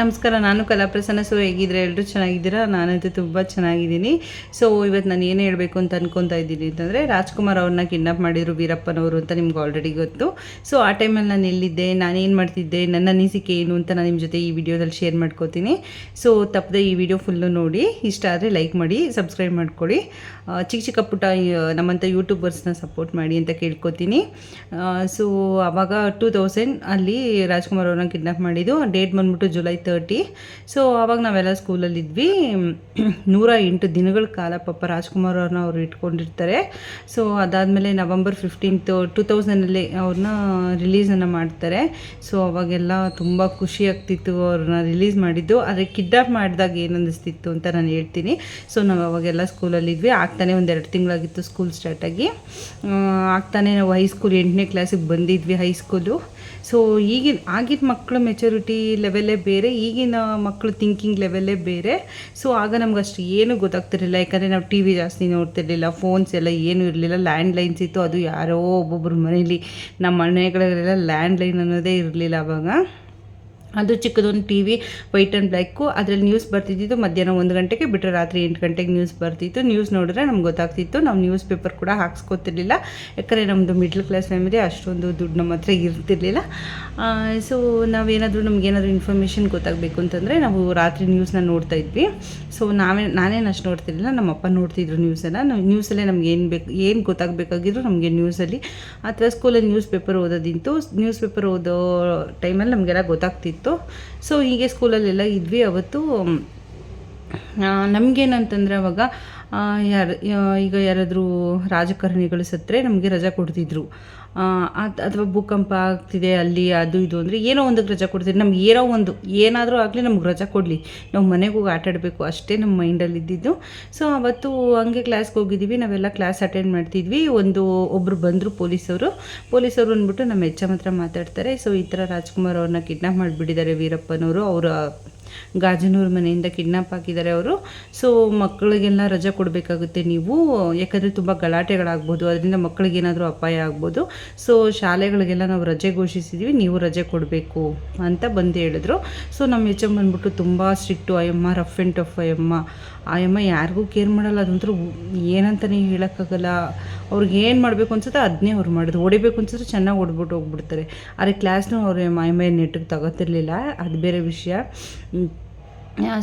ನಮಸ್ಕಾರ, ನಾನು ಕಲಾಪ್ರಸನ್ನ ಸೊ ಹೇಗಿದ್ರೆ ಎಲ್ಲರೂ ಚೆನ್ನಾಗಿದ್ದೀರಾ? ನಾನಂತೂ ತುಂಬ ಚೆನ್ನಾಗಿದ್ದೀನಿ. ಸೊ ಇವತ್ತು ನಾನು ಏನು ಹೇಳಬೇಕು ಅಂತ ಅನ್ಕೊತಾ ಇದ್ದೀನಿ ಅಂತಂದರೆ, ರಾಜ್ಕುಮಾರ್ ಅವ್ರನ್ನ ಕಿಡ್ನಾಪ್ ಮಾಡಿದರು ವೀರಪ್ಪನವರು ಅಂತ ನಿಮ್ಗೆ ಆಲ್ರೆಡಿ ಗೊತ್ತು. ಸೊ ಆ ಟೈಮಲ್ಲಿ ನಾನು ಎಲ್ಲಿದ್ದೆ, ನಾನು ಏನು ಮಾಡ್ತಿದ್ದೆ, ನನ್ನ ಅನಿಸಿಕೆ ಏನು ಅಂತ ನಾನು ನಿಮ್ಮ ಜೊತೆ ಈ ವಿಡಿಯೋದಲ್ಲಿ ಶೇರ್ ಮಾಡ್ಕೋತೀನಿ. ಸೊ ತಪ್ಪದೆ ಈ ವಿಡಿಯೋ ಫುಲ್ಲು ನೋಡಿ, ಇಷ್ಟ ಆದರೆ ಲೈಕ್ ಮಾಡಿ ಸಬ್ಸ್ಕ್ರೈಬ್ ಮಾಡ್ಕೊಳ್ಳಿ. ಚಿಕ್ಕ ಚಿಕ್ಕ ಪುಟ್ಟ ನಮ್ಮಂಥ ಯೂಟ್ಯೂಬರ್ಸ್ನ ಸಪೋರ್ಟ್ ಮಾಡಿ ಅಂತ ಕೇಳ್ಕೊತೀನಿ. ಸೊ ಆವಾಗ ಟೂ ತೌಸಂಡ್ ಅಲ್ಲಿ ರಾಜ್ಕುಮಾರ್ ಅವ್ರನ್ನ ಕಿಡ್ನಾಪ್ ಮಾಡಿದ್ದು ಡೇಟ್ ಬಂದ್ಬಿಟ್ಟು ಜುಲೈ ತರ್ಟಿ ಸೊ ಆವಾಗ ನಾವೆಲ್ಲ ಸ್ಕೂಲಲ್ಲಿದ್ವಿ ನೂರ ಎಂಟು ದಿನಗಳ ಕಾಲ ಪಾಪ ರಾಜ್ಕುಮಾರ್ ಅವ್ರನ್ನ ಅವ್ರು ಇಟ್ಕೊಂಡಿರ್ತಾರೆ. ಸೊ ಅದಾದಮೇಲೆ ನವಂಬರ್ ಫಿಫ್ಟೀನ್ತ್ ಟೂ ತೌಸಂಡಲ್ಲಿ ಅವ್ರನ್ನ ರಿಲೀಸನ್ನು ಮಾಡ್ತಾರೆ. ಸೊ ಅವಾಗೆಲ್ಲ ತುಂಬ ಖುಷಿ ಆಗ್ತಿತ್ತು ಅವ್ರನ್ನ ರಿಲೀಸ್ ಮಾಡಿದ್ದು. ಆದರೆ ಕಿಡ್ನಾಪ್ ಮಾಡಿದಾಗ ಏನು ಅನ್ನಿಸ್ತಿತ್ತು ಅಂತ ನಾನು ಹೇಳ್ತೀನಿ. ಸೊ ನಾವು ಅವಾಗೆಲ್ಲ ಸ್ಕೂಲಲ್ಲಿದ್ವಿ ಆಗ್ತಾನೆ ಒಂದು ಎರಡು ತಿಂಗಳಾಗಿತ್ತು ಸ್ಕೂಲ್ ಸ್ಟಾರ್ಟಾಗಿ ಆಗ್ತಾನೆ ನಾವು ಹೈಸ್ಕೂಲ್ ಎಂಟನೇ ಕ್ಲಾಸಿಗೆ ಬಂದಿದ್ವಿ ಹೈಸ್ಕೂಲು ಸೊ ಈಗಿನ ಆಗಿನ ಮಕ್ಕಳ ಮೆಚುರಿಟಿ ಲೆವೆಲ್ಲೇ ಬೇರೆ, ಈಗಿನ ಮಕ್ಕಳು ಥಿಂಕಿಂಗ್ ಲೆವೆಲ್ಲೇ ಬೇರೆ. ಸೊ ಆಗ ನಮ್ಗೆ ಅಷ್ಟು ಏನೂ ಗೊತ್ತಾಗ್ತಿರಲಿಲ್ಲ. ಯಾಕಂದರೆ ನಾವು ಟಿ ವಿ ಜಾಸ್ತಿ ನೋಡ್ತಿರಲಿಲ್ಲ ಫೋನ್ಸ್ ಎಲ್ಲ ಏನೂ ಇರಲಿಲ್ಲ. ಲ್ಯಾಂಡ್ ಲೈನ್ಸ್ ಇತ್ತು, ಅದು ಯಾರೋ ಒಬ್ಬೊಬ್ಬರ ಮನೇಲಿ ನಮ್ಮ ಮನೆಗಳಲ್ಲೆಲ್ಲ ಲ್ಯಾಂಡ್ ಲೈನ್ ಅನ್ನೋದೇ ಇರಲಿಲ್ಲ ಅವಾಗ. ಅದು ಚಿಕ್ಕದೊಂದು T V white and black ಅದರಲ್ಲಿ ನ್ಯೂಸ್ ಬರ್ತಿದ್ದಿತ್ತು ಮಧ್ಯಾಹ್ನ ಒಂದು ಗಂಟೆಗೆ ಬಿಟ್ಟರೆ ರಾತ್ರಿ ಎಂಟು ಗಂಟೆಗೆ ನ್ಯೂಸ್ ಬರ್ತಿತ್ತು. ನ್ಯೂಸ್ ನೋಡಿದ್ರೆ ನಮ್ಗೆ ಗೊತ್ತಾಗ್ತಿತ್ತು. ನಾವು ನ್ಯೂಸ್ ಪೇಪರ್ ಕೂಡ ಹಾಕ್ಸ್ಕೊತಿರ್ಲಿಲ್ಲ. ಯಾಕಂದರೆ ನಮ್ಮದು ಮಿಡ್ಲ್ ಕ್ಲಾಸ್ ಫ್ಯಾಮಿಲಿ ಅಷ್ಟೊಂದು ದುಡ್ಡು ನಮ್ಮ ಹತ್ರ ಇರ್ತಿರ್ಲಿಲ್ಲ. ಸೊ ನಾವೇನಾದರೂ ನಮಗೇನಾದರೂ ಇನ್ಫಾರ್ಮೇಷನ್ ಗೊತ್ತಾಗಬೇಕು ಅಂತಂದರೆ ನಾವು ರಾತ್ರಿ ನ್ಯೂಸ್ನ ನೋಡ್ತಾ ಇದ್ವಿ. ಸೊ ನಾವೇ, ನಾನೇನು ಅಷ್ಟು ನೋಡ್ತಿರ್ಲಿಲ್ಲ. ನಮ್ಮ ಅಪ್ಪ ನೋಡ್ತಿದ್ರು ನ್ಯೂಸನ್ನು ನಾವು ನ್ಯೂಸಲ್ಲೇ ನಮ್ಗೆ ಏನು ಬೇಕು, ಏನು ಗೊತ್ತಾಗಬೇಕಾಗಿದ್ರು ನಮಗೆ ನ್ಯೂಸಲ್ಲಿ ಅಥವಾ ಸ್ಕೂಲಲ್ಲಿ ನ್ಯೂಸ್ ಪೇಪರ್ ಓದೋದಿಂತು ನ್ಯೂಸ್ ಪೇಪರ್ ಓದೋ ಟೈಮಲ್ಲಿ ನಮಗೆಲ್ಲ ಗೊತ್ತಾಗ್ತಿತ್ತು. ಸೊ ಹೀಗೆ ಸ್ಕೂಲಲ್ಲೆಲ್ಲ ಇದ್ವಿ. ಅವತ್ತು ನಮಗೇನಂತಂದರೆ ಅವಾಗ ಯಾರು ಈಗ ಯಾರಾದರೂ ರಾಜಕಾರಣಿಗಳು ಸತ್ತರೆ ನಮಗೆ ರಜಾ ಕೊಡ್ತಿದ್ರು. ಅಥವಾ ಭೂಕಂಪ ಆಗ್ತಿದೆ, ಅಲ್ಲಿ ಅದು ಇದು ಅಂದರೆ ಏನೋ ಒಂದಕ್ಕೆ ರಜಾ ಕೊಡ್ತಿದ್ರು. ನಮ್ಗೆ ಏನೋ ಒಂದು, ಏನಾದರೂ ಆಗಲಿ ನಮ್ಗೆ ರಜಾ ಕೊಡಲಿ. ನಾವು ಮನೆಗೆ ಹೋಗಿ ಆಟಾಡಬೇಕು ಅಷ್ಟೇ ನಮ್ಮ ಮೈಂಡಲ್ಲಿ ಇದ್ದಿದ್ದು. ಸೊ ಅವತ್ತು ಹಂಗೆ ಕ್ಲಾಸ್ಗೆ ಹೋಗಿದ್ದೀವಿ ನಾವೆಲ್ಲ ಕ್ಲಾಸ್ ಅಟೆಂಡ್ ಮಾಡ್ತಿದ್ವಿ. ಒಂದು ಒಬ್ಬರು ಬಂದರು ಪೊಲೀಸವರು. ಪೊಲೀಸವರು ಅಂದ್ಬಿಟ್ಟು ನಮ್ಮ ಎಚ್ ಎಂ ಹತ್ರ ಮಾತಾಡ್ತಾರೆ. ಸೊ ಈ ಥರ ರಾಜ್ಕುಮಾರ್ ಅವ್ರನ್ನ ಕಿಡ್ನಾಪ್ ಮಾಡಿಬಿಟ್ಟಿದ್ದಾರೆ ವೀರಪ್ಪನವರು. ಅವರ ಗಾಜನೂರು ಮನೆಯಿಂದ ಕಿಡ್ನಾಪ್ ಹಾಕಿದ್ದಾರೆ ಅವರು. ಸೊ ಮಕ್ಕಳಿಗೆಲ್ಲ ರಜೆ ಕೊಡಬೇಕಾಗುತ್ತೆ ನೀವು. ಯಾಕಂದರೆ ತುಂಬ ಗಲಾಟೆಗಳಾಗ್ಬೋದು. ಅದರಿಂದ ಮಕ್ಕಳಿಗೆ ಏನಾದರೂ ಅಪಾಯ ಆಗ್ಬೋದು. ಸೊ ಶಾಲೆಗಳಿಗೆಲ್ಲ ನಾವು ರಜೆ ಘೋಷಿಸಿದ್ವಿ. ನೀವು ರಜೆ ಕೊಡಬೇಕು ಅಂತ ಬಂದು ಹೇಳಿದ್ರು. ಸೊ ನಮ್ಮ ಎಚ್ ಎಂ ಬಂದ್ಬಿಟ್ಟು ತುಂಬ ಸ್ಟ್ರಿಕ್ಟು ಅಯ್ಯಮ್ಮ ರಫ್ ಆ್ಯಂಡ್ ಟಫ್ ಅಯ್ಯಮ್ಮ. ಆಯಮ್ಮ, ಯಾರಿಗೂ ಕೇರ್ ಮಾಡಲ್ಲ. ಅದಂತೂ ಏನಂತಲೇ ಹೇಳೋಕ್ಕಾಗಲ್ಲ. ಅವ್ರಿಗೆ ಏನು ಮಾಡಬೇಕು ಅನ್ಸುತ್ತೆ ಅದನ್ನೇ ಅವ್ರು ಮಾಡೋದು ಹೊಡಿಬೇಕು ಅನ್ಸಿದ್ರೆ ಚೆನ್ನಾಗಿ ಹೊಡ್ಬಿಟ್ಟು ಹೋಗ್ಬಿಡ್ತಾರೆ. ಆದರೆ ಕ್ಲಾಸ್ನೂ ಅವ್ರು ಮಾಯಮಯ ನೆಟ್ಟಿಗೆ ತಗೋತಿರ್ಲಿಲ್ಲ. ಅದು ಬೇರೆ ವಿಷಯ.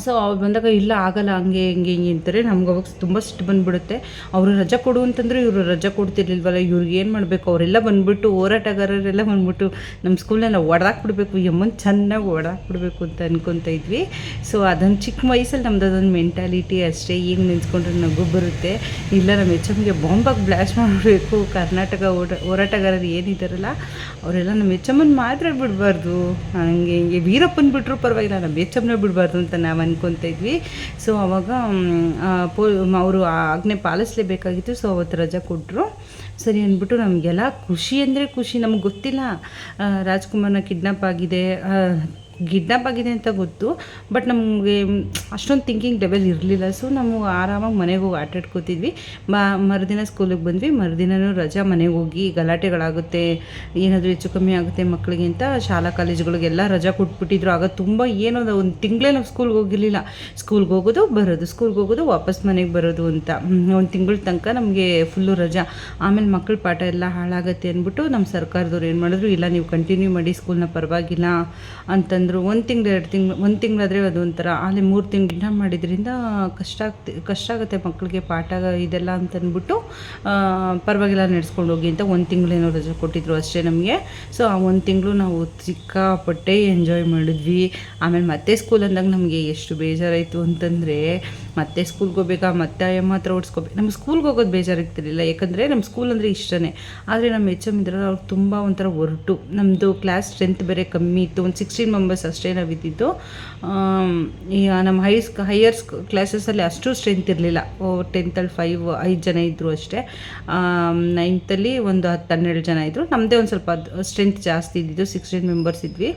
ಸೊ ಅವ್ರು ಬಂದಾಗ ಇಲ್ಲ, ಆಗಲ್ಲ, ಹಂಗೆ, ಹಿಂಗೆ ಹಿಂಗೆ ಅಂತಾರೆ. ನಮ್ಗೆ ಅವಾಗ ತುಂಬ ಸಿಟ್ಟು ಬಂದುಬಿಡುತ್ತೆ. ಅವರು ರಜಾ ಕೊಡು ಅಂತಂದ್ರೆ ಇವರು ರಜಾ ಕೊಡ್ತಿರ್ಲಿಲ್ವಲ್ಲ, ಇವ್ರಿಗೆ ಏನು ಮಾಡಬೇಕು? ಅವರೆಲ್ಲ ಬಂದ್ಬಿಟ್ಟು ಹೋರಾಟಗಾರರೆಲ್ಲ ಬಂದ್ಬಿಟ್ಟು ನಮ್ಮ ಸ್ಕೂಲ್ನೆಲ್ಲ ಒಡೆದಾಕ್ಬಿಡ್ಬೇಕು ಯಮ್ಮನ್ ಚೆನ್ನಾಗಿ ಒಡೆದಾಕ್ಬಿಡ್ಬೇಕು ಅಂತ ಅನ್ಕೊತ ಇದ್ವಿ. ಸೊ ಅದೊಂದು ಚಿಕ್ಕ ವಯಸ್ಸಲ್ಲಿ ನಮ್ದು ಅದೊಂದು ಮೆಂಟಾಲಿಟಿ ಅಷ್ಟೇ. ಈಗ ನೆನೆಸ್ಕೊಂಡ್ರೆ ನಗು ಬರುತ್ತೆ. ಇಲ್ಲ ನಮ್ಮ ಎಚ್ ಎಮ್ಗೆ ಬಾಂಬಾಗಿ ಬ್ಲಾಸ್ಟ್ ಮಾಡಬೇಕು. ಕರ್ನಾಟಕ ಓಟ ಹೋರಾಟಗಾರರು ಏನಿದ್ದಾರಲ್ಲ ಅವರೆಲ್ಲ ನಮ್ಮ ಎಚ್ ಎಮ್ಮನ್ನು ಮಾತ್ರ ಬಿಡಬಾರ್ದು. ಹಂಗೆ, ಹಿಂಗೆ, ವೀರಪ್ಪನ ಬಿಟ್ಟರು ಪರವಾಗಿಲ್ಲ ನಮ್ಮ ಎಚ್ ಎಮ್ನ ಬಿಡಬಾರ್ದು ಅಂತ ನಾವು ಅನ್ಕೊತ ಇದ್ವಿ. ಸೊ ಅವಾಗ ಪೋ ಅವರು ಆಜ್ಞೆ ಪಾಲಿಸ್ಲೇಬೇಕಾಗಿತ್ತು. ಸೊ ಅವತ್ತು ರಜಾ ಕೊಟ್ಟರು ಸರಿ ಅಂದ್ಬಿಟ್ಟು ನಮಗೆಲ್ಲ ಖುಷಿ ಅಂದರೆ ಖುಷಿ. ನಮ್ಗೆ ಗೊತ್ತಿಲ್ಲ. ರಾಜ್ಕುಮಾರ್ನ ಕಿಡ್ನಾಪ್ ಆಗಿದೆ. ಕಿಡ್ನಾಪ್ ಆಗಿದೆ ಅಂತ ಗೊತ್ತು ಬಟ್ ನಮಗೆ ಅಷ್ಟೊಂದು ಥಿಂಕಿಂಗ್ ಡೆವೆಲ್ ಇರಲಿಲ್ಲ. ಸೊ ನಾವು ಆರಾಮಾಗಿ ಮನೆಗೆ ಹೋಗಿ ಆಟಾಡ್ಕೋತಿದ್ವಿ ಬಾ ಮರುದಿನ ಸ್ಕೂಲಿಗೆ ಬಂದ್ವಿ. ಮರುದಿನವೂ ರಜಾ ಮನೆಗೆ ಹೋಗಿ ಗಲಾಟೆಗಳಾಗುತ್ತೆ, ಏನಾದರೂ ಹೆಚ್ಚು ಕಮ್ಮಿ ಆಗುತ್ತೆ ಮಕ್ಕಳಿಗಿಂತ ಶಾಲಾ ಕಾಲೇಜುಗಳಿಗೆಲ್ಲ ರಜಾ ಕೊಟ್ಬಿಟ್ಟಿದ್ರು. ಆಗ ತುಂಬ ಏನೋ ಒಂದು ತಿಂಗಳೇ ನಾವು ಸ್ಕೂಲ್ಗೆ ಹೋಗಿರಲಿಲ್ಲ. ಸ್ಕೂಲ್ಗೆ ಹೋಗೋದು, ಬರೋದು. ಸ್ಕೂಲ್ಗೆ ಹೋಗೋದು, ವಾಪಸ್ ಮನೆಗೆ ಬರೋದು ಅಂತ. ಒಂದು ತಿಂಗಳ ತನಕ ನಮಗೆ ಫುಲ್ಲು ರಜಾ. ಆಮೇಲೆ ಮಕ್ಕಳ ಪಾಠ ಎಲ್ಲ ಹಾಳಾಗುತ್ತೆ ಅಂದ್ಬಿಟ್ಟು ನಮ್ಮ ಸರ್ಕಾರದವ್ರು ಏನು ಮಾಡಿದ್ರು, ಇಲ್ಲ, ನೀವು ಕಂಟಿನ್ಯೂ ಮಾಡಿ ಸ್ಕೂಲ್ನ ಪರವಾಗಿಲ್ಲ ಅಂತಂದ್ರು ಒಂದು ತಿಂಗಳು, ಎರಡು ತಿಂಗಳು, ಒಂದು ತಿಂಗಳಾದರೆ ಅದು ಒಂಥರ ಅಲ್ಲಿ ಮೂರು ತಿಂಗಳಿಂದ ಮಾಡಿದ್ರಿಂದ ಕಷ್ಟ ಆಗ್ತಿ, ಕಷ್ಟ ಆಗುತ್ತೆ ಮಕ್ಕಳಿಗೆ ಪಾಠ ಇದೆಲ್ಲ ಅಂತಂದ್ಬಿಟ್ಟು ಅಂದ್ಬಿಟ್ಟು ಪರವಾಗಿಲ್ಲ ನಡೆಸ್ಕೊಂಡು ಹೋಗಿ ಅಂತ ಒಂದು ತಿಂಗಳೇನೋ ರಜೆ ಕೊಟ್ಟಿದ್ರು ಅಷ್ಟೇ ನಮಗೆ. ಸೊ ಆ ಒಂದು ತಿಂಗಳು ನಾವು ಸಿಕ್ಕಾಪಟ್ಟೆ ಎಂಜಾಯ್ ಮಾಡಿದ್ವಿ. ಆಮೇಲೆ ಮತ್ತೆ ಸ್ಕೂಲ್ ಅಂದಾಗ ನಮಗೆ ಎಷ್ಟು ಬೇಜಾರಾಯಿತು ಅಂತಂದರೆ ಮತ್ತೆ ಸ್ಕೂಲ್ಗೆ ಹೋಗ್ಬೇಕಾ, ಮತ್ತೆ ಅಯ್ಯಮ್ಮ ಹತ್ರ ಓಡಿಸ್ಕೋಬೇಕು. ನಮ್ಗೆ ಸ್ಕೂಲ್ಗೆ ಹೋಗೋದು ಬೇಜಾರಾಗ್ತಿರಲಿಲ್ಲ. ಯಾಕಂದರೆ ನಮ್ಮ ಸ್ಕೂಲ್ ಅಂದರೆ ಇಷ್ಟನೇ. ಆದರೆ ನಮ್ಮ ಎಚ್ ಎಂ ಇದ್ರಲ್ಲ ಅವ್ರು ತುಂಬ ಒಂಥರ ಹೊರಟು ನಮ್ಮದು ಕ್ಲಾಸ್ ಸ್ಟ್ರೆಂತ್ ಬೇರೆ ಕಮ್ಮಿ ಇತ್ತು. ಒಂದು ಸಿಕ್ಸ್ಟೀನ್ ಮೆಂಬರ್ಸ್ ಅಷ್ಟೇ ನಾವು ಇದ್ದಿದ್ದು ನಮ್ಮ ಹೈ ಸ್ಕ್ ಹೈಯರ್ ಕ್ಲಾಸಸಲ್ಲಿ ಅಷ್ಟು ಸ್ಟ್ರೆಂತ್ ಇರಲಿಲ್ಲ. ಟೆಂತಲ್ಲಿ ಫೈವ್ ಐದು ಜನ ಇದ್ದರು ಅಷ್ಟೇ. ನೈನ್ತಲ್ಲಿ ಒಂದು ಹತ್ತು, ಹನ್ನೆರಡು ಜನ ಇದ್ದರು ನಮ್ಮದೇ ಒಂದು ಸ್ವಲ್ಪ ಸ್ಟ್ರೆಂತ್ ಜಾಸ್ತಿ ಇದ್ದಿದ್ದು. ಸಿಕ್ಸ್ಟೀನ್ ಮೆಂಬರ್ಸ್ ಇದ್ವಿ.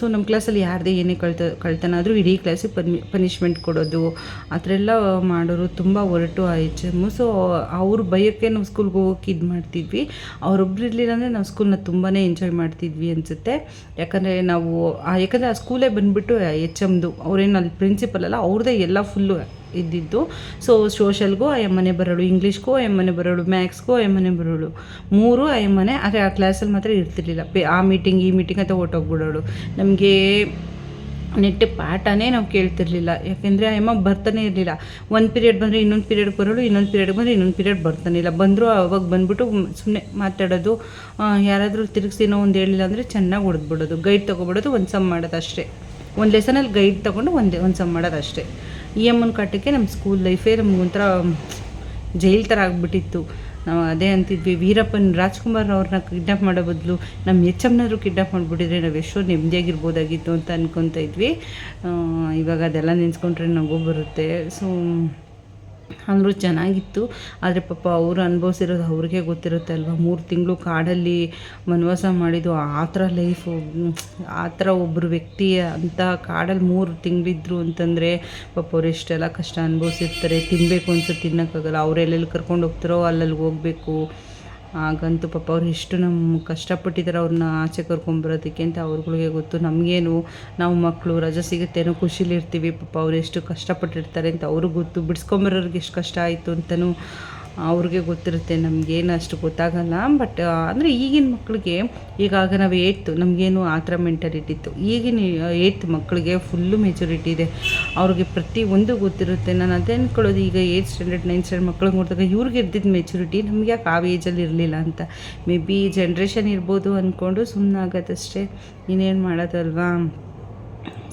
ಸೊ ನಮ್ಮ ಕ್ಲಾಸಲ್ಲಿ ಯಾರದೇ ಏನೇ ಕಳ್ತ ಕಳ್ತನ ಇಡೀ ಕ್ಲಾಸಿಗೆ ಪನಿ ಪನಿಷ್ಮೆಂಟ್ ಕೊಡೋದು. ಆ ಥರ ಎಲ್ಲ ಮಾಡೋರು ತುಂಬ ಹೊರಟು ಆ ಎಚ್ ಸೊ ಅವ್ರ ಭಯಕ್ಕೆ ನಾವು ಸ್ಕೂಲ್ಗೆ ಹೋಗೋಕೆ ಇದು ಮಾಡ್ತಿದ್ವಿ. ಅವರೊಬ್ರು ಇರಲಿಲ್ಲ ಅಂದರೆ ನಾವು ಸ್ಕೂಲ್ನ ತುಂಬಾ ಎಂಜಾಯ್ ಮಾಡ್ತಿದ್ವಿ ಅನಿಸುತ್ತೆ. ಯಾಕಂದರೆ ನಾವು ಯಾಕಂದರೆ ಆ ಸ್ಕೂಲೇ ಬಂದುಬಿಟ್ಟು ಎಚ್ ಎಮ್ದು ಅವ್ರೇನು ಅಲ್ಲಿ ಪ್ರಿನ್ಸಿಪಲ್ ಅಲ್ಲ ಅವ್ರದ್ದೇ ಎಲ್ಲ ಫುಲ್ಲು ಇದ್ದಿದ್ದು. ಸೊ ಸೋಷಲ್ಗೂ ಆ ಎಮ್ಮನೆ ಬರೋಳು ಇಂಗ್ಲೀಷ್ಗೂ ಎಮ್ಮನೆ ಬರೋಳು ಮ್ಯಾಥ್ಸ್ಗೂ ಎಮ್ಮನೆ ಬರೋಳು. ಮೂರು ಆ ಎಮ್ಮನೆ, ಆದರೆ ಆ ಕ್ಲಾಸಲ್ಲಿ ಮಾತ್ರ ಇರ್ತಿರ್ಲಿಲ್ಲ. ಪೇ ಆ ಮೀಟಿಂಗ್ ಈ ಮೀಟಿಂಗ್ ಅಂತ ಹೊಟ್ಟೋಗ್ಬಿಡೋಳು ನಮಗೆ ನೆಟ್ಟ ಪಾಠನೇ ನಾವು ಕೇಳ್ತಿರ್ಲಿಲ್ಲ. ಯಾಕೆಂದರೆ ಅಮ್ಮ ಬರ್ತಾನೆ ಇರಲಿಲ್ಲ. ಒಂದು ಪೀರಿಯಡ್ ಬಂದರೆ ಇನ್ನೊಂದು ಪೀರಿಯಡ್ ಬರೋಳು, ಇನ್ನೊಂದು ಪೀರಿಯಡ್ ಬಂದರೆ ಇನ್ನೊಂದು ಪೀರಿಯಡ್ ಬರ್ತಾನೆ ಇಲ್ಲ. ಬಂದರೂ ಅವಾಗ ಬಂದ್ಬಿಟ್ಟು ಸುಮ್ಮನೆ ಮಾತಾಡೋದು ಯಾರಾದರೂ ಯಾರಾದರೂ ತಿರುಗಿಸಿನೋ ಒಂದು ಹೇಳಿಲ್ಲ ಅಂದರೆ ಚೆನ್ನಾಗಿ ಹೊಡೆದ್ಬಿಡೋದು. ಗೈಡ್ ತೊಗೊಬಿಡೋದು ಒಂದು ಸಮ್ ಮಾಡೋದು ಅಷ್ಟೇ ಒಂದು ಲೆಸನಲ್ಲಿ ಗೈಡ್ ತೊಗೊಂಡು ಒಂದೇ, ಒಂದು ಸಮ್ ಮಾಡೋದು ಅಷ್ಟೇ ಈ ಅಮ್ಮನ ಕಾಟಕ್ಕೆ ನಮ್ಮ ಸ್ಕೂಲ್ ಲೈಫೇ ನಮ್ಗೊಂಥರ ಜೈಲ್ ಥರ ಆಗಿಬಿಟ್ಟಿತ್ತು. ನಾವು ಅದೇ ಅಂತಿದ್ವಿ, ವೀರಪ್ಪನ್, ರಾಜ್ಕುಮಾರ್ ಅವ್ರನ್ನ ಕಿಡ್ನಾಪ್ ಮಾಡೋ ಬದಲು ನಮ್ಮ ಎಚ್ ಎಮ್ನಾದ್ರು ಕಿಡ್ನಾಪ್ ಮಾಡಿಬಿಟ್ಟಿದ್ರೆ ನಾವು ಎಷ್ಟೋ ನೆಮ್ಮದಿಯಾಗಿರ್ಬೋದಾಗಿತ್ತು ಅಂತ ಅನ್ಕೊತಾ ಇದ್ವಿ. ಇವಾಗ ಅದೆಲ್ಲ ನೆನೆಸ್ಕೊಂಡ್ರೆ ನಗು ಬರುತ್ತೆ. ಸೊ ಅಂದರೂ ಚೆನ್ನಾಗಿತ್ತು. ಆದರೆ ಪಾಪ ಅವರು ಅನುಭವಿಸಿರೋದು ಅವ್ರಿಗೆ ಗೊತ್ತಿರುತ್ತೆ ಅಲ್ವಾ? ಮೂರು ತಿಂಗಳು ಕಾಡಲ್ಲಿ ವನವಾಸ ಮಾಡಿದ್ದು ಆ ಥರ ಲೈಫು ಆ ಥರ ಒಬ್ಬರು ವ್ಯಕ್ತಿ ಅಂತ ಕಾಡಲ್ಲಿ ಮೂರು ತಿಂಗಳಿದ್ರು ಅಂತಂದರೆ ಪಾಪ ಅವ್ರು ಎಷ್ಟೆಲ್ಲ ಕಷ್ಟ ಅನುಭವಿಸಿರ್ತಾರೆ. ತಿನ್ನಬೇಕು ಅನ್ಸುತ್ತೆ, ತಿನ್ನೋಕ್ಕಾಗಲ್ಲ. ಅವ್ರು ಎಲ್ಲೆಲ್ಲಿ ಕರ್ಕೊಂಡು ಹೋಗ್ತಾರೋ ಅಲ್ಲಲ್ಲಿ ಹೋಗಬೇಕು. ಆಗಂತೂ ಪಾಪ ಅವ್ರು ಎಷ್ಟು ನಮ್ಮ ಕಷ್ಟಪಟ್ಟಿದ್ದಾರೆ ಅವ್ರನ್ನ ಆಚೆ ಕರ್ಕೊಂಬರೋದಕ್ಕೆ ಅಂತ ಅವ್ರುಗಳಿಗೆ ಗೊತ್ತು. ನಮಗೇನು ನಾವು ಮಕ್ಕಳು ರಜೆ ಸಿಗುತ್ತೇನೋ ಖುಷಿಲಿರ್ತೀವಿ, ಪಾಪ ಅವ್ರು ಎಷ್ಟು ಕಷ್ಟಪಟ್ಟಿರ್ತಾರೆ ಅಂತ ಅವ್ರಿಗೆ ಗೊತ್ತು. ಬಿಡಿಸ್ಕೊಂಬರೋರಿಗೆ ಎಷ್ಟು ಕಷ್ಟ ಆಯಿತು ಅಂತಲೂ ಅವ್ರಿಗೆ ಗೊತ್ತಿರುತ್ತೆ, ನಮಗೇನು ಅಷ್ಟು ಗೊತ್ತಾಗಲ್ಲ. ಬಟ್ ಅಂದರೆ ಈಗಿನ ಮಕ್ಕಳಿಗೆ ಈಗಾಗ ನಾವು ಏಯ್ತು ನಮಗೇನು ಆ ಥರ ಮೆಂಟಾಲಿಟಿ ಇತ್ತು. ಈಗಿನ ಏಯ್ತ್ ಮಕ್ಕಳಿಗೆ ಫುಲ್ಲು ಮೆಚುರಿಟಿ ಇದೆ. ಅವ್ರಿಗೆ ಪ್ರತಿ ಒಂದು ಗೊತ್ತಿರುತ್ತೆ. ನಾನು ಅದೇ ಅಂದ್ಕೊಳ್ಳೋದು ಈಗ ಏಯ್ಟ್ ಸ್ಟ್ಯಾಂಡರ್ಡ್ ನೈನ್ ಸ್ಟ್ಯಾಂಡರ್ಡ್ ಮಕ್ಳಿಗೆ ನೋಡಿದಾಗ ಇವ್ರಿಗೆ ಇದ್ದಿದ್ದ ಮೆಚುರಿಟಿ ನಮ್ಗೆ ಯಾಕೆ ಆ ಏಜಲ್ಲಿ ಇರಲಿಲ್ಲ ಅಂತ. ಮೇ ಬಿ ಜನ್ರೇಷನ್ ಇರ್ಬೋದು ಅಂದ್ಕೊಂಡು ಸುಮ್ಮನೆ ಆಗೋದಷ್ಟೇ ಇನ್ನೇನು ಮಾಡೋದಲ್ವಾ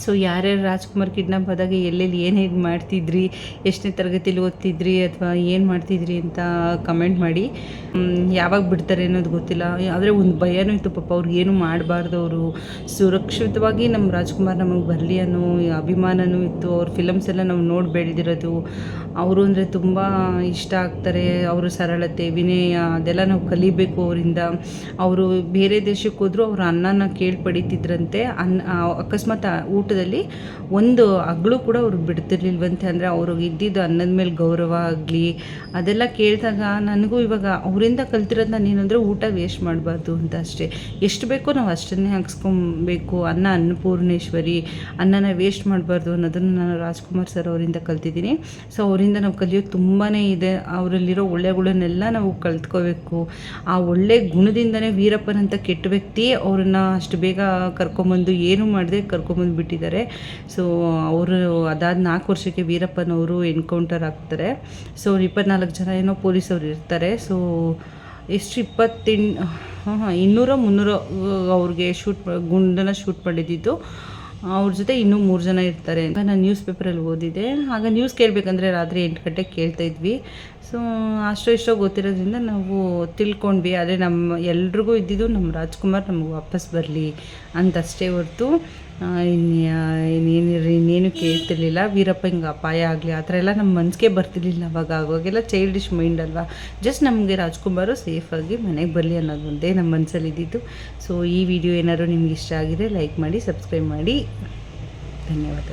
ಸೊ ಯಾರ್ಯಾರು ರಾಜ್ಕುಮಾರ್ ಕಿಡ್ನಾಪ್ ಆದಾಗ ಎಲ್ಲೆಲ್ಲಿ ಏನೇನು ಮಾಡ್ತಿದ್ರಿ, ಎಷ್ಟನೇ ತರಗತಿಯಲ್ಲಿ ಓದ್ತಿದ್ರಿ ಅಥವಾ ಏನು ಮಾಡ್ತಿದ್ರಿ ಅಂತ ಕಮೆಂಟ್ ಮಾಡಿ. ಯಾವಾಗ ಬಿಡ್ತಾರೆ ಅನ್ನೋದು ಗೊತ್ತಿಲ್ಲ. ಆದರೆ ಒಂದು ಭಯನೂ ಇತ್ತು ಪಾಪ ಅವ್ರಿಗೆ ಏನು ಮಾಡಬಾರ್ದು ಅವರು. ಸುರಕ್ಷಿತವಾಗಿ ನಮ್ಮ ರಾಜ್ಕುಮಾರ್ ನಮಗೆ ಬರಲಿ ಅನ್ನೋ ಅಭಿಮಾನನೂ ಇತ್ತು. ಅವ್ರ ಫಿಲಮ್ಸ್ ಎಲ್ಲ ನಾವು ನೋಡಿ ಬೆಳೆದಿರೋದು. ಅವರು ಅಂದರೆ ತುಂಬ ಇಷ್ಟ ಆಗ್ತಾರೆ. ಅವರು ಸರಳತೆ, ವಿನಯ, ಅದೆಲ್ಲ ನಾವು ಕಲಿಬೇಕು ಅವರಿಂದ. ಅವರು ಬೇರೆ ದೇಶಕ್ಕೆ ಹೋದರೂ ಅವ್ರ ಅನ್ನನ ಕೇಳಿ ಪಡಿತಿದ್ರಂತೆ ಅನ್ನ ಅಕಸ್ಮಾತ್ ಆ ಊಟದಲ್ಲಿ ಒಂದು ಅಗಳು ಕೂಡ ಅವ್ರು ಬಿಡ್ತಿರ್ಲಿಲ್ವಂತೆ. ಅಂದರೆ ಅವ್ರಿಗೆ ಇದ್ದಿದ್ದು ಅನ್ನದ ಮೇಲೆ ಗೌರವ ಆಗಲಿ, ಅದೆಲ್ಲ ಕೇಳಿದಾಗ ನನಗೂ ಇವಾಗ ಅವರಿಂದ ಕಲ್ತಿರೋದು ನಾನು ಏನಂದರೆ ಊಟ ವೇಸ್ಟ್ ಮಾಡಬಾರ್ದು ಅಂತ ಅಷ್ಟೇ. ಎಷ್ಟು ಬೇಕೋ ನಾವು ಅಷ್ಟನ್ನೇ ಹಾಕ್ಸ್ಕೊಬೇಕು. ಅನ್ನ ಅನ್ನಪೂರ್ಣೇಶ್ವರಿ, ಅನ್ನನ ವೇಸ್ಟ್ ಮಾಡಬಾರ್ದು ಅನ್ನೋದನ್ನು ನಾನು ರಾಜ್ಕುಮಾರ್ ಸರ್ ಅವರಿಂದ ಕಲ್ತಿದ್ದೀನಿ. ಸೊ ಅವರಿಂದ ನಾವು ಕಲಿಯೋದು ತುಂಬಾ ಇದೆ. ಅವರಲ್ಲಿರೋ ಒಳ್ಳೆಗಳನ್ನೆಲ್ಲ ನಾವು ಕಲ್ತ್ಕೋಬೇಕು ಆ ಒಳ್ಳೆ ಗುಣದಿಂದನೇ ವೀರಪ್ಪನಂತ ಕೆಟ್ಟ ವ್ಯಕ್ತಿ ಅವ್ರನ್ನ ಅಷ್ಟು ಬೇಗ ಕರ್ಕೊಂಬಂದು ಏನು ಮಾಡದೆ ಕರ್ಕೊಂಬಂದು ಬಿಟ್ಟಿದ್ದಾರೆ ಸೊ ಅವರು ಅದಾದ ನಾಲ್ಕು ವರ್ಷಕ್ಕೆ ವೀರಪ್ಪನವರು ಎನ್ಕೌಂಟರ್ ಆಗ್ತಾರೆ ಸೊ ಇಪ್ಪತ್ನಾಲ್ಕು ಜನ ಏನೋ ಪೊಲೀಸವರು ಇರ್ತಾರೆ. ಸೊ ಎಷ್ಟು ಇಪ್ಪತ್ತೆಂಟು ಹಾಂ ಇನ್ನೂರ ಮುನ್ನೂರ ಅವ್ರಿಗೆ ಶೂಟ್ ಗುಂಡನ್ನ ಶೂಟ್ ಮಾಡಿದ್ದಿದ್ದು ಅವ್ರ ಜೊತೆ ಇನ್ನೂ ಮೂರು ಜನ ಇರ್ತಾರೆ. ಅಂತ ನಾನು ನ್ಯೂಸ್ ಪೇಪರಲ್ಲಿ ಓದಿದೆ ಆಗ ನ್ಯೂಸ್ ಕೇಳಬೇಕಂದ್ರೆ ರಾತ್ರಿ ಎಂಟು ಗಂಟೆಗೆ ಕೇಳ್ತಾ ಇದ್ವಿ. ಸೊ ಅಷ್ಟೋ ಇಷ್ಟೋ ಗೊತ್ತಿರೋದ್ರಿಂದ ನಾವು ತಿಳ್ಕೊಂಡ್ವಿ. ಆದರೆ ನಮ್ಮ ಎಲ್ರಿಗೂ ಇದ್ದಿದ್ದು ನಮ್ಮ ರಾಜ್ಕುಮಾರ್ ನಮಗೆ ವಾಪಸ್ ಬರಲಿ ಅಂತಷ್ಟೇ ಹೊರತು. ಇನ್ನೇನು ಇನ್ನೇನು ಕೇಳ್ತಿರ್ಲಿಲ್ಲ. ವೀರಪ್ಪ ಹಿಂಗೆ ಅಪಾಯ ಆಗಲಿ, ಆ ಥರ ಎಲ್ಲ ನಮ್ಮ ಮನಸ್ಸಿಗೆ ಬರ್ತಿರ್ಲಿಲ್ಲ ಅವಾಗ. ಆವಾಗೆಲ್ಲ ಚೈಲ್ಡಿಶ್ ಮೈಂಡ್ ಅಲ್ವಾ? ಜಸ್ಟ್ ನಮಗೆ ರಾಜ್ಕುಮಾರು ಸೇಫಾಗಿ ಮನೆಗೆ ಬರಲಿ ಅನ್ನೋದು ಒಂದೇ ನಮ್ಮ ಮನಸ್ಸಲ್ಲಿ ಇದ್ದಿತ್ತು ಸೊ ಈ ವಿಡಿಯೋ ಏನಾದರೂ ನಿಮ್ಗೆ ಇಷ್ಟ ಆಗಿದೆ ಲೈಕ್ ಮಾಡಿ ಸಬ್ಸ್ಕ್ರೈಬ್ ಮಾಡಿ. ಧನ್ಯವಾದ